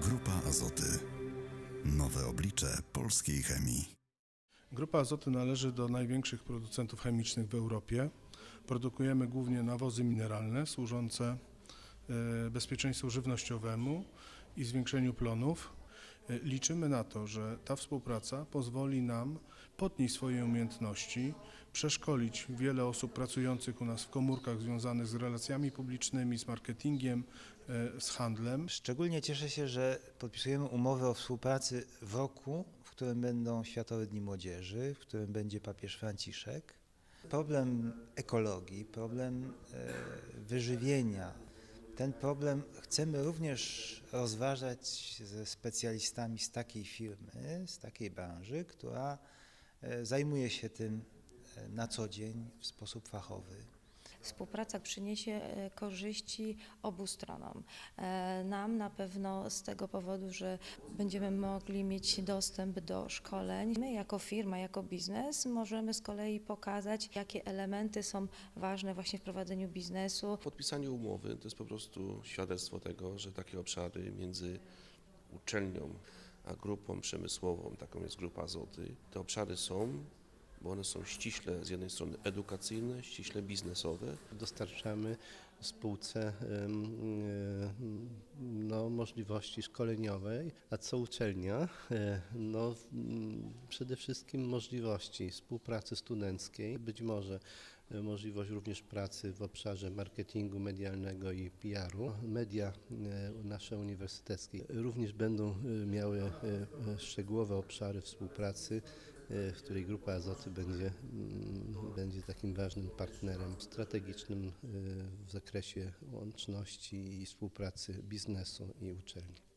Grupa Azoty. Nowe oblicze polskiej chemii. Grupa Azoty należy do największych producentów chemicznych w Europie. Produkujemy głównie nawozy mineralne służące e, bezpieczeństwu żywnościowemu i zwiększeniu plonów. Liczymy na to, że ta współpraca pozwoli nam podnieść swoje umiejętności, przeszkolić wiele osób pracujących u nas w komórkach związanych z relacjami publicznymi, z marketingiem, e, z handlem. Szczególnie cieszę się, że podpisujemy umowę o współpracy w roku, w którym będą Światowe Dni Młodzieży, w którym będzie papież Franciszek. Problem ekologii, problem e, wyżywienia, ten problem chcemy również rozważać ze specjalistami z takiej firmy, z takiej branży, która e, zajmuje się tym e, na co dzień w sposób fachowy. Współpraca przyniesie e, korzyści obu stronom. E, Nam na pewno z tego powodu, że będziemy mogli mieć dostęp do szkoleń. My jako firma, jako biznes możemy z kolei pokazać, jakie elementy są ważne właśnie w prowadzeniu biznesu. Podpisanie umowy to jest po prostu świadectwo tego, że takie obszary między uczelnią a grupą przemysłową, taką jest grupa Azoty, te obszary są, bo one są ściśle z jednej strony edukacyjne, ściśle biznesowe, dostarczamy spółce no, możliwości szkoleniowej, a co uczelnia? E, No, przede wszystkim możliwości współpracy studenckiej, być może e, możliwość również pracy w obszarze marketingu medialnego i PR-u. Media e, nasze uniwersyteckie również będą miały szczegółowe obszary współpracy, w której Grupa Azoty będzie, mm, będzie takim ważnym partnerem strategicznym e, w zakresie łączności i współpracy biznesu i uczelni.